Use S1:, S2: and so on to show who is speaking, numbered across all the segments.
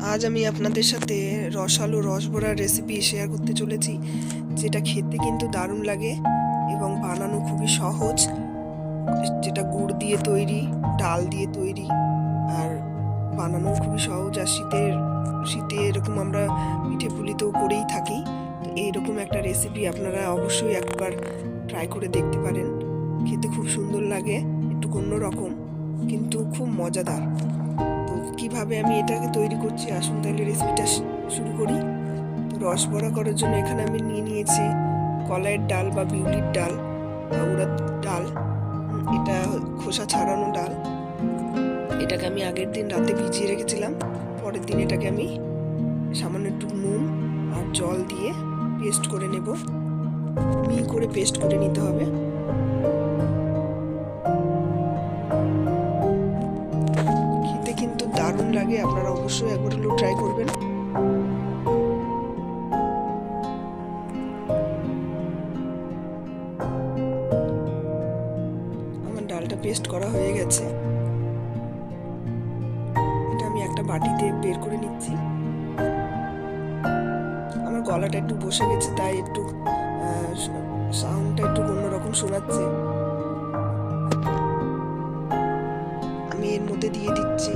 S1: আজ আমি আপনাদের সাথে রসালো রসবড়ার রেসিপি শেয়ার করতে চলেছি, যেটা খেতে কিন্তু দারুণ লাগে এবং বানানো খুবই সহজ। যেটা গুড় দিয়ে তৈরি, ডাল দিয়ে তৈরি, আর বানানো খুবই সহজ, আর শীতের, শীতে এরকম আমরা পিঠে পুলি তো করেই থাকি। তো এইরকম একটা রেসিপি আপনারা অবশ্যই একবার ট্রাই করে দেখতে পারেন। খেতে খুব সুন্দর লাগে, একটু অন্যরকম, কিন্তু খুব মজাদার। তো কীভাবে আমি এটাকে তৈরি করছি। আসুন তাহলে রেসিপিটা শুরু করি। রস বড়া করার জন্য এখানে আমি নিয়ে নিয়েছি কলাইয়ের ডাল বা বিউলির ডাল বা ডাল। এটা খোসা ছাড়ানো ডাল। এটাকে আমি আগের দিন রাতে ভিজিয়ে রেখেছিলাম। পরের দিন এটাকে আমি সামান্য একটু নুন আর জল দিয়ে পেস্ট করে নেব। মিহি করে পেস্ট করে নিতে হবে। দারুণ লাগে আপনারা অবশ্যই একবার হলেও ট্রাই করবেন। আমার ডালটা পেস্ট করা হয়ে গেছে। এটা আমি একটা বাটিতে বের করে নিচ্ছি। আমার গলাটা একটু বসে গেছে, তাই একটু সাউন্ডটা একটু অন্যরকম শোনাচ্ছে। আমি এর মধ্যে দিয়ে দিচ্ছি।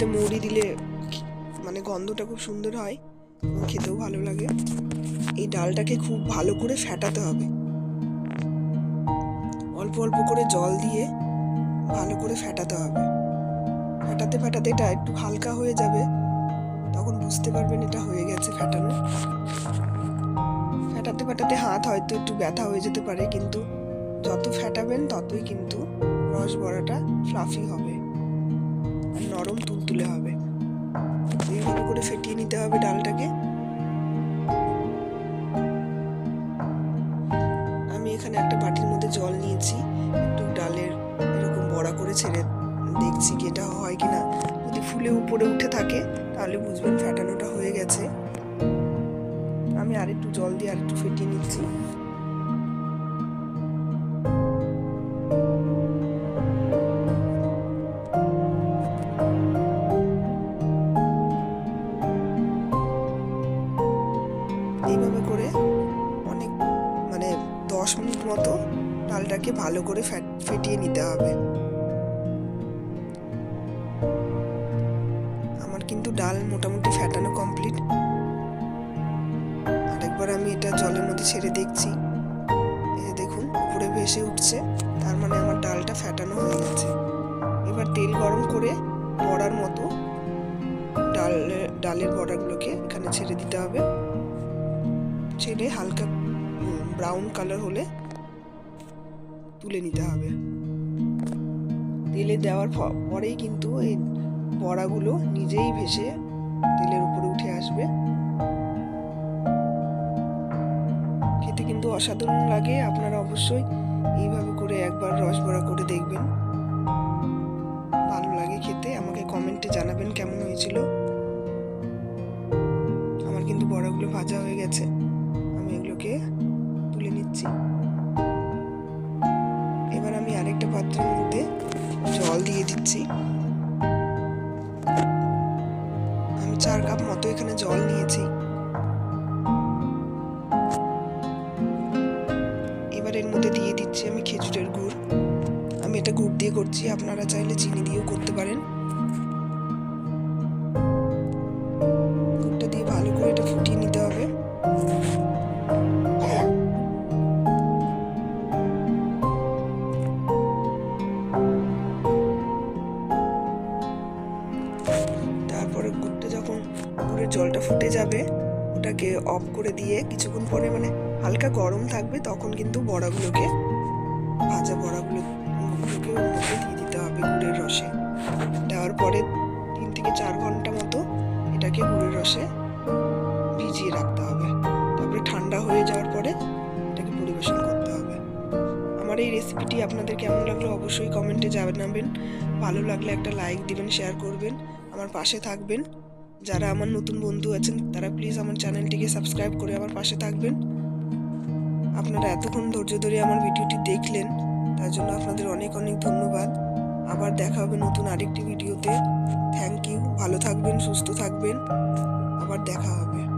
S1: পুলিতে মৌরি দিলে মানে গন্ধটা খুব সুন্দর হয়, খেতেও ভালো লাগে। এই ডালটাকে খুব ভালো করে ফ্যাটাতে হবে। অল্প অল্প করে জল দিয়ে ভালো করে ফ্যাটাতে হবে। ফ্যাটাতে ফ্যাটাতে এটা একটু হালকা হয়ে যাবে, তখন বুঝতে পারবেন এটা হয়ে গেছে ফ্যাটানো ফ্যাটাতে ফ্যাটাতে হাত হয়তো একটু ব্যথা হয়ে যেতে পারে, কিন্তু যত ফ্যাটাবেন ততই কিন্তু রস বড়াটা ফ্লাফি হবে। নরম তুলতুলে হবে। এইভাবে করে ফেটিয়ে নিতে হবে ডালটাকে। আমি এখানে একটা বাটির মধ্যে জল নিয়েছি। একটু ডালের এরকম বড়া করে ছেড়ে দেখছি কি এটা হয় কি না যদি ফুলে উপরে উঠে থাকে, তাহলে বুঝবেন ফ্যাটানোটা হয়ে গেছে। আমি আরেকটু জল দিয়ে আরেকটু ফেটিয়ে নিচ্ছি। মিনিট মতো ডালটাকে ভালো করে ফেটিয়ে নিতে হবে। আমার কিন্তু ডাল মোটামুটি ফেটানো কমপ্লিট। আরেকবার আমি এটা জলের মধ্যে ছেড়ে দেখছি। দেখুন, উপরে ভেসে উঠছে, তার মানে আমার ডালটা ফেটানো হয়ে গেছে। এবার তেল গরম করে বড়ার মতো ডাল, ডালের বড়াগুলোকে এখানে ছেড়ে দিতে হবে। ছেড়ে হালকা ব্রাউন কালার হলে তুলে নিতে হবে। তেলে দেওয়ার পরেই কিন্তু এই বড়াগুলো নিজেই ভেসে তেলের উপরে উঠে আসবে। খেতে কিন্তু অসাধারণ লাগে, আপনারা অবশ্যই এইভাবে করে একবার রস বড়া করে দেখবেন। ভালো লাগে খেতে, আমাকে কমেন্টে জানাবেন কেমন হয়েছিল। আমার কিন্তু বড়াগুলো ভাজা হয়ে গেছে, আমি এগুলোকে তুলে নিচ্ছি। আরেকটা পাত্রের মধ্যে জল দিয়ে দিচ্ছি। আমি চার কাপ মতো এখানে জল নিয়েছি। এবার এর মধ্যে দিয়ে দিচ্ছি আমি খেজুরের গুড়। আমি এটা গুড় দিয়ে করছি, আপনারা চাইলে চিনি দিয়েও করতে পারেন। গুড়ের জলটা ফুটে যাবে, ওটাকে অফ করে দিয়ে কিছুক্ষণ পরে মানে হালকা গরম থাকবে, তখন কিন্তু বড়াগুলোকে, ভাজা বড়াগুলো গুলোকে ওর মধ্যে দিয়ে দিতে হবে গুড়ের রসে। দেওয়ার পরে তিন থেকে চার ঘণ্টা মতো এটাকে গুড়ের রসে ভিজিয়ে রাখতে হবে। তারপরে ঠান্ডা হয়ে যাওয়ার পরে এটাকে পরিবেশন করতে হবে। আমার এই রেসিপিটি আপনাদের কেমন লাগল অবশ্যই কমেন্টে জানাবেন। ভালো লাগলে একটা লাইক দিবেন শেয়ার করবেন, আমার পাশে থাকবেন। যারা আমার নতুন বন্ধু আছেন, তারা প্লিজ আমার চ্যানেলটিকে সাবস্ক্রাইব করে আমার পাশে থাকবেন। আপনারা এতক্ষণ ধৈর্য ধরে আমার ভিডিওটি দেখলেন, তার জন্য আপনাদের অনেক অনেক ধন্যবাদ। আবার দেখা হবে নতুন আরেকটি ভিডিওতে। থ্যাংক ইউ ভালো থাকবেন, সুস্থ থাকবেন। আবার দেখা হবে।